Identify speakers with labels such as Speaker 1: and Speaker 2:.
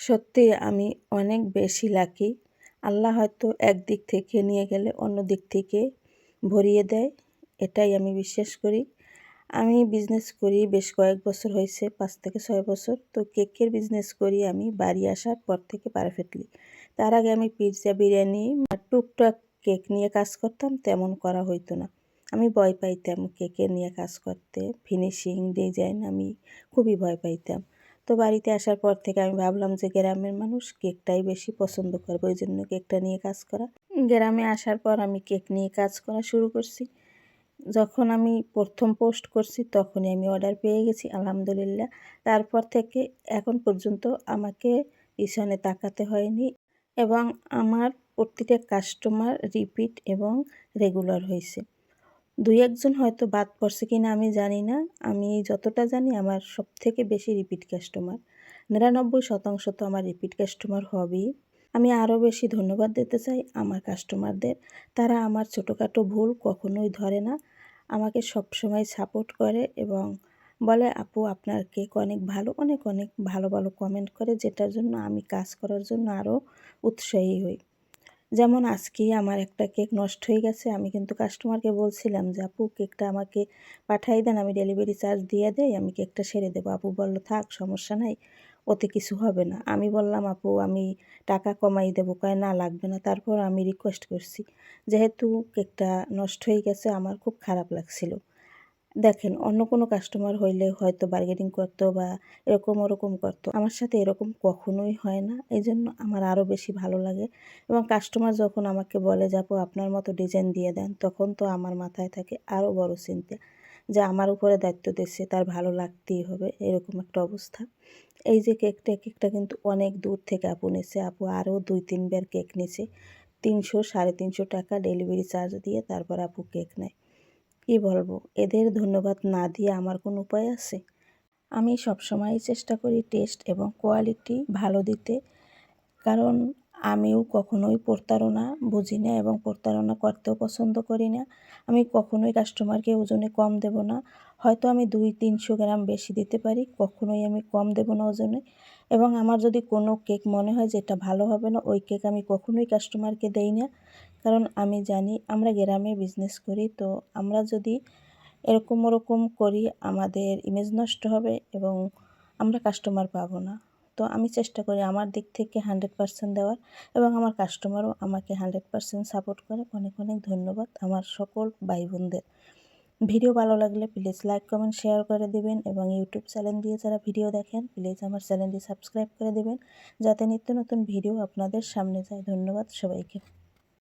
Speaker 1: সত্যি আমি অনেক বেশি লাকি আল্লাহ হয়তো একদিক থেকে নিয়ে গেলে অন্য দিক থেকে ভরিয়ে দেয়, এটাই আমি বিশ্বাস করি। আমি বিজনেস করি, বেশ কয়েক বছর হয়েছে, পাঁচ থেকে ছয় বছর। তো কেকের বিজনেস করি আমি বাড়ি আসার পর থেকে পারফেক্টলি তার আগে আমি পিৎজা বিরিয়ানি টুকটাক কেক নিয়ে কাজ করতাম, তেমন করা হইতো না। আমি ভয় পাইতাম কেকের নিয়ে কাজ করতে। ফিনিশিং ডিজাইন আমি খুবই ভয় পাইতাম। তো বাড়িতে আসার পর থেকে আমি ভাবলাম যে গ্রামের মানুষ কেকটাই বেশি পছন্দ করবে, ওই জন্য কেকটা নিয়ে কাজ করা। গ্রামে আসার পর আমি কেক নিয়ে কাজ করা শুরু করছি। যখন আমি প্রথম পোস্ট করছি, তখনই আমি অর্ডার পেয়ে গেছি, আলহামদুলিল্লাহ। তারপর থেকে এখন পর্যন্ত আমাকে পিছনে তাকাতে হয়নি এবং আমার প্রতিটা কাস্টমার রিপিট এবং রেগুলার হয়েছে। দুই একজন হয়তো বাদ পড়ছে কি না আমি জানি না। আমি যতটা জানি আমার সব থেকে বেশি রিপিট কাস্টমার নিরানব্বই শতাংশ তো আমার রিপিট কাস্টমার হবেই। আমি আরও বেশি ধন্যবাদ দিতে চাই আমার কাস্টমারদের তারা আমার ছোটোখাটো ভুল কখনোই ধরে না। আমাকে সবসময় সাপোর্ট করে এবং বলে, আপু, আপনার কেক অনেক ভালো, অনেক অনেক ভালো ভালো কমেন্ট করে, যেটার জন্য আমি কাজ করার জন্য আরও উৎসাহী হই। যেমন আজকেই আমার একটা কেক নষ্ট হয়ে গেছে, আমি কিন্তু কাস্টমারকে বলছিলাম যে, আপু, কেকটা আমাকে পাঠাই দেন, আমি ডেলিভারি চার্জ দিয়ে দেয় আমি কেকটা সেরে দেবো। আপু বলল, থাক, সমস্যা নাই, ওতে কিছু হবে না। আমি বললাম, আপু, আমি টাকা কমাই দেবো। কয়, না, লাগবে না। তারপর আমি রিকোয়েস্ট করছি, যেহেতু কেকটা নষ্ট হয়ে গেছে, আমার খুব খারাপ লাগছিল। দেখেন, অন্য কোনো কাস্টমার হইলে হয়তো বার্গেনিং করতো বা এরকম ওরকম করতো। আমার সাথে এরকম কখনোই হয় না। এই জন্য আমার আরও বেশি ভালো লাগে। এবং কাস্টমার যখন আমাকে বলে যাব আপনার মতো ডিজাইন দিয়ে দেন, তখন তো আমার মাথায় থাকে আরও বড় চিন্তা যে, আমার উপরে দায়িত্ব দিচ্ছে, তার ভালো লাগতেই হবে, এরকম একটা অবস্থা। এই যে কেকটা কেকটা কিন্তু অনেক দূর থেকে আপু নিছে। আপু আরও দুই তিনবার কেক নিছে। তিনশো, সাড়ে তিনশো টাকা ডেলিভারি চার্জ দিয়ে তারপর আপু কেক নেয়। কি বলব? এদের ধন্যবাদ না দিয়ে আমার কোনো উপায় আছে? আমি সবসময় চেষ্টা করি টেস্ট এবং কোয়ালিটি ভালো দিতে। কারণ আমিও কখনোই প্রতারণা বুঝি না এবং প্রতারণা করতেও পছন্দ করি না। আমি কখনোই কাস্টমারকে ওজনে কম দেব না। হয়তো আমি দুই তিনশো গ্রাম বেশি দিতে পারি, কখনোই আমি কম দেব না ওজনে। এবং আমার যদি কোনো কেক মনে হয় যে এটা ভালো হবে না, ওই কেক আমি কখনোই কাস্টমারকে দেই না। কারণ আমি জানি আমরা গ্রামে বিজনেস করি, তো আমরা যদি এরকম ওরকম করি, আমাদের ইমেজ নষ্ট হবে এবং আমরা কাস্টমার পাবো না। তো আমি চেষ্টা করি আমার দিক থেকে হান্ড্রেড পারসেন্ট দেওয়ার এবং আমার কাস্টমারও আমাকে হান্ড্রেড পারসেন্ট সাপোর্ট করে। অনেক অনেক ধন্যবাদ আমার সকল ভাই বোনদের ভিডিও ভালো লাগলে প্লিজ লাইক, কমেন্ট, শেয়ার করে দেবেন এবং ইউটিউব চ্যানেল দিয়ে যারা ভিডিও দেখেন, প্লিজ আমার চ্যানেলটি সাবস্ক্রাইব করে দেবেন। যাতে নিত্য নতুন ভিডিও আপনাদের সামনে যায়। ধন্যবাদ সবাইকে।